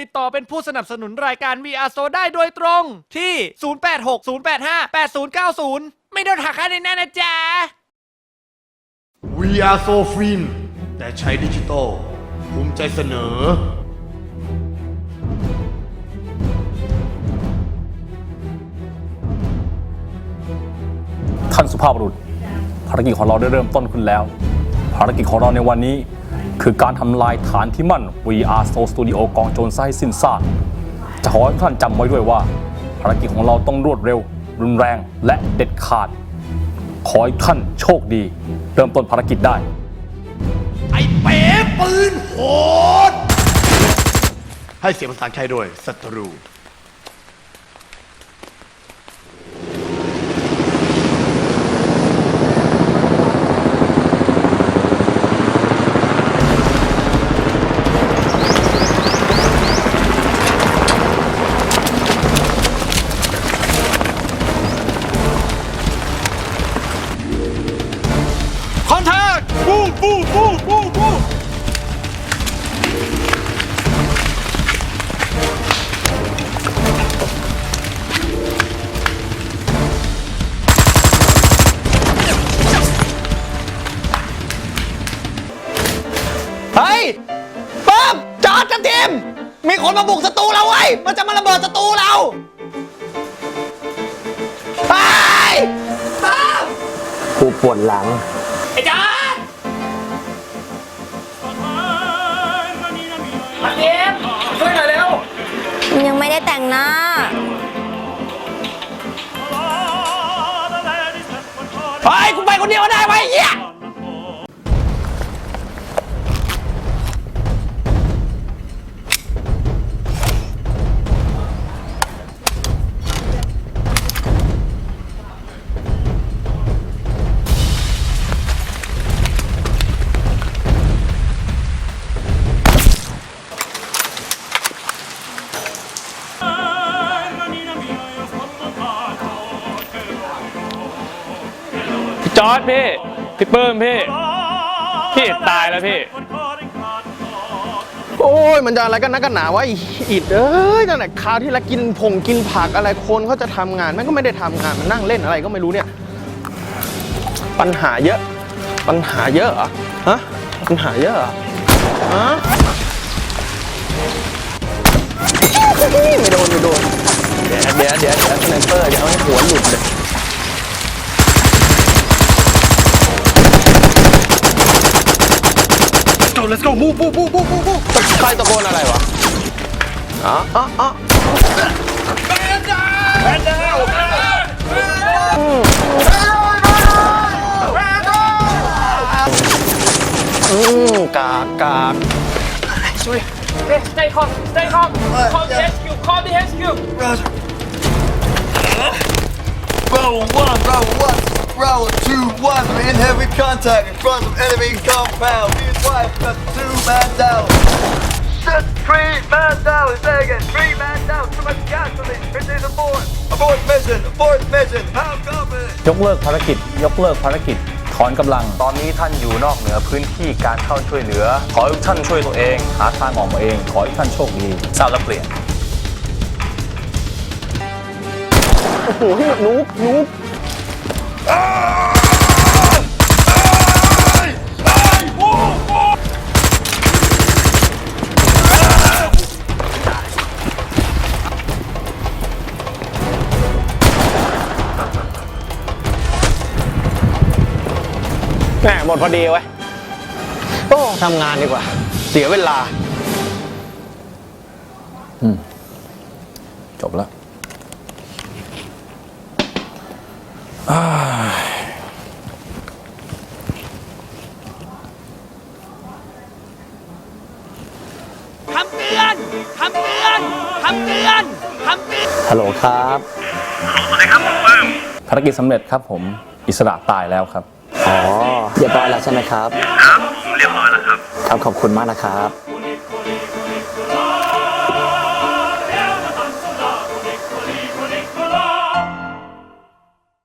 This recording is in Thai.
ติดต่อเป็นผู้สนับสนุนรายการ VR s o ได้โดยตรงที่ 0860858090 ไม่โดนหักค่าในหน้านะจ๊ะ We are so film แต่ใช้ดิจิตอลภูมิใจเสนอ ท่านสุภาพบุรุษภารกิจของเราได้เริ่มต้นขึ้นแล้ว ภารกิจของเราในวันนี้ คือการทำลายฐานที่มั่น VR Soul Studio กองโจรไซสิ้นซากจะขอให้ท่านจำไว้ด้วยว่า ภารกิจของเราต้องรวดเร็ว รุนแรงและเด็ดขาด ขอให้ท่านโชคดี เริ่มต้นภารกิจได้ ไอ้เป๋ปืนโหด ให้เสียงภาษาไทยด้วยศัตรู มีคนมาบุกศัตรูเราไว้ย มันจะมาระเบิดศัตรูเรา ไปปั๊มกูปวดหลัง ไอ้จอดมาเอ็มช่วยหน่อยเร็ว ยังไม่ได้แต่งหน้า ไปกูไปคนเดียวก็ได้ไว้เหี้ย จอร์ดพี่พี่เปิ้มพี่ พี่ตายแล้วพี่ โอ้ยมันจะอะไรกันนักกันหนาวะไอ้อิดเอ้ยตั้งแต่คราวที่แล้วกินผงกินผักอะไรคนเขาจะทำงานแม่งก็ไม่ได้ทำงานมันนั่งเล่นอะไรก็ไม่รู้เนี่ย ปัญหาเยอะ ปัญหาเยอะเหรอฮะปัญหาเยอะเหรอฮะไม่โดนไม่โดนเดี๋ยวเดี๋ยวเดี๋ยวเดี๋ยวสไนเปอร์เดี๋ยวให้หัวหลุดเลย Let's go move move move move move move ใครตะโกนอะไรวะอ๋ออ๋ออ๋อ อืมกากกาก Stay calm Stay calm Call the HQ Call the HQ Bravo 1, Bravo 1, Bravo 2, 1, we're in heavy contact in front of enemy compound. Be advised, got two man down. Shit, three man down, say again, three man down, too much gasoline, proceed aboard. Abort mission, abort mission, how confident? ยกเลิกภารกิจ ยกเลิกภารกิจ ถอนกำลัง ตอนนี้ท่านอยู่นอกเหนือพื้นที่การเข้าช่วยเหลือ ขอให้ทุกท่านช่วยตัวเอง หาทางออกมาเอง ขอให้ทุกท่านโชคดีทราบแล้วเปลี่ยน โอ้โหนูบนูบ แหมหมดพอดีไว้ยโอ้ทำงานดีกว่า เสียเวลา จบแล้ว คำเตื อนคำเตือนคำเตือนคำเตือนฮัลโหลครับภารกิจสำเร็จครับผมอิสระตายแล้วครับ อ๋อเรียบร้อยแล้วใช่ไหมครับ ครับเรียบร้อยแล้วครับ ครับขอบคุณมากนะครับ